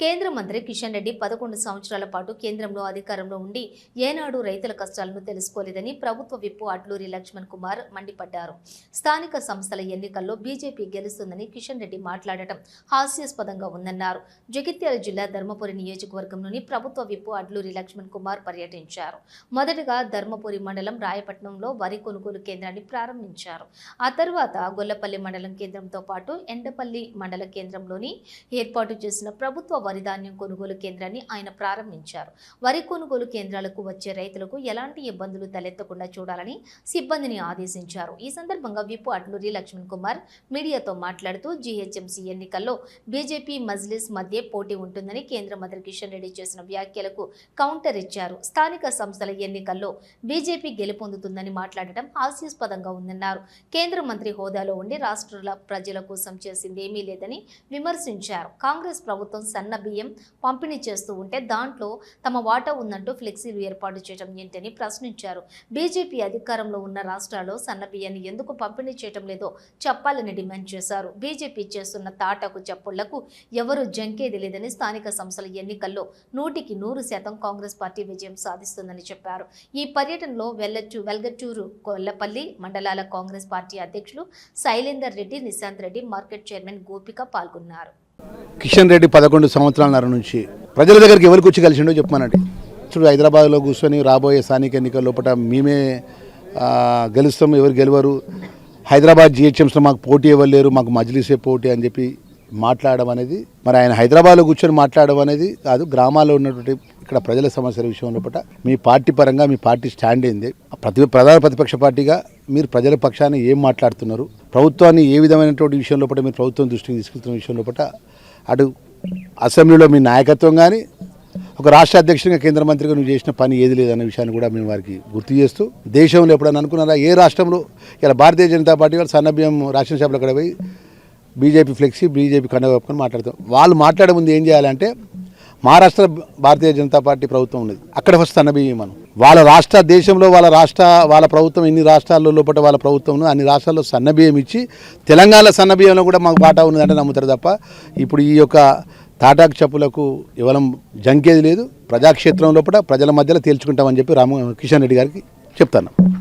కేంద్ర మంత్రి కిషన్ రెడ్డి పదకొండు సంవత్సరాల పాటు కేంద్రంలో అధికారంలో ఉండి ఏనాడు రైతుల కష్టాలను తెలుసుకోలేదని ప్రభుత్వ విప్పు అడ్లూరి లక్ష్మణ్ కుమార్ మండిపడ్డారు. స్థానిక సంస్థల ఎన్నికల్లో బీజేపీ గెలుస్తుందని కిషన్ రెడ్డి మాట్లాడటం హాస్యాస్పదంగా ఉందన్నారు. జగిత్యాల జిల్లా ధర్మపురి నియోజకవర్గంలోని ప్రభుత్వ విప్పు అడ్లూరి లక్ష్మణ్ కుమార్ పర్యటించారు. మొదటగా ధర్మపురి మండలం రాయపట్నంలో వరి కొనుగోలు కేంద్రాన్ని ప్రారంభించారు. ఆ తర్వాత గొల్లపల్లి మండలం కేంద్రంతో పాటు ఎండపల్లి మండల కేంద్రంలోని ఏర్పాటు చేసిన ప్రభుత్వ వరిధాన్యం కొనుగోలు కేంద్రాన్ని ఆయన ప్రారంభించారు. వరి కొనుగోలు కేంద్రాలకు వచ్చే రైతులకు ఎలాంటి ఇబ్బందులు తలెత్తకుండా చూడాలని సిబ్బందిని ఆదేశించారు. ఈ సందర్భంగా విప్పు అట్లూరి లక్ష్మణ్ కుమార్ మీడియాతో మాట్లాడుతూ జీహెచ్ఎంసీ ఎన్నికల్లో బీజేపీ మజ్లిస్ మధ్య పోటీ ఉంటుందని కేంద్ర మంత్రి కిషన్ రెడ్డి చేసిన వ్యాఖ్యలకు కౌంటర్ ఇచ్చారు. స్థానిక సంస్థల ఎన్నికల్లో బీజేపీ గెలుపొందుతుందని మాట్లాడటం హాస్యాస్పదంగా ఉందన్నారు. కేంద్ర మంత్రి హోదాలో ఉండి రాష్ట్రాల ప్రజల కోసం చేసింది ఏమీ లేదని విమర్శించారు. కాంగ్రెస్ ప్రభుత్వం సన్న బియ్యం పంపిణీ చేస్తూ ఉంటే దాంట్లో తమ వాటా ఉందంటూ ఫ్లెక్సీలు ఏర్పాటు చేయడం ఏంటని ప్రశ్నించారు. బీజేపీ అధికారంలో ఉన్న రాష్ట్రాల్లో సన్న బియ్యాన్ని ఎందుకు పంపిణీ చేయడం లేదో చెప్పాలని డిమాండ్ చేశారు. బీజేపీ చేస్తున్న తాటకు చప్పుళ్ళకు ఎవరు జంకేది లేదని స్థానిక సంస్థల ఎన్నికల్లో నూటికి నూరు శాతం కాంగ్రెస్ పార్టీ విజయం సాధిస్తుందని చెప్పారు. ఈ పర్యటనలో వెల్లచు వెల్గట్టూరు కొల్లపల్లి మండలాల కాంగ్రెస్ పార్టీ అధ్యక్షులు శైలేందర్ రెడ్డి నిశాంత్ రెడ్డి మార్కెట్ చైర్మన్ గోపిక పాల్గొన్నారు. కిషన్ రెడ్డి పదకొండు సంవత్సరాలన్నర నుంచి ప్రజల దగ్గరికి ఎవరికి వచ్చి కలిసిండో చెప్పమనండి. చూడు హైదరాబాద్లో కూర్చొని రాబోయే స్థానిక ఎన్నికల లోపల మేమే గెలుస్తాం ఎవరు గెలవరు. హైదరాబాద్ జిహెచ్ఎంస్లో మాకు పోటీ ఎవరు లేరు మాకు మజ్లిసే పోటీ అని చెప్పి మాట్లాడడం అనేది మరి ఆయన హైదరాబాద్లో కూర్చొని మాట్లాడడం అనేది కాదు గ్రామాల్లో ఉన్నటువంటి ఇక్కడ ప్రజల సమస్యల విషయంలో పట మీ పార్టీ పరంగా మీ పార్టీ స్టాండ్ ఏంది? ప్రతి ప్రధాన ప్రతిపక్ష పార్టీగా మీరు ప్రజల పక్షాన్ని ఏం మాట్లాడుతున్నారు? ప్రభుత్వాన్ని ఏ విధమైనటువంటి విషయంలో పట మీరు ప్రభుత్వం దృష్టికి తీసుకెళ్తున్న విషయంలో పట అటు అసెంబ్లీలో మీ నాయకత్వం కానీ ఒక రాష్ట్ర అధ్యక్షుడిగా కేంద్ర మంత్రిగా నువ్వు చేసిన పని ఏది లేదన్న విషయాన్ని కూడా మేము వారికి గుర్తు చేస్తూ దేశంలో ఎప్పుడైనా అనుకున్నారా? ఏ రాష్ట్రంలో? ఇలా భారతీయ జనతా పార్టీ వాళ్ళు సన్నభ్యం రాష్ట్ర సభలో అక్కడ పోయి బీజేపీ ఫ్లెక్సీ బీజేపీ కండ కప్పుకొని మాట్లాడతాం. వాళ్ళు మాట్లాడే ముందు ఏం చేయాలంటే మహారాష్ట్ర భారతీయ జనతా పార్టీ ప్రభుత్వం ఉన్నది. అక్కడ ఫస్ట్ అన్నబియ్యం మనం. వాళ్ళ రాష్ట్ర దేశంలో వాళ్ళ రాష్ట్ర వాళ్ళ ప్రభుత్వం ఎన్ని రాష్ట్రాల్లో లోపల వాళ్ళ ప్రభుత్వం అన్ని రాష్ట్రాల్లో సన్నబియ్యం ఇచ్చి తెలంగాణ సన్నబియ్యంలో కూడా మాకు బాటా ఉన్నదంటే నమ్ముతారు తప్ప ఇప్పుడు ఈ యొక్క తాటాకు చెప్పులకు ఇవ్వడం జంకేది లేదు. ప్రజాక్షేత్రం లోపల ప్రజల మధ్యలో తేల్చుకుంటామని చెప్పి రామ కిషన్ రెడ్డి గారికి చెప్తాను.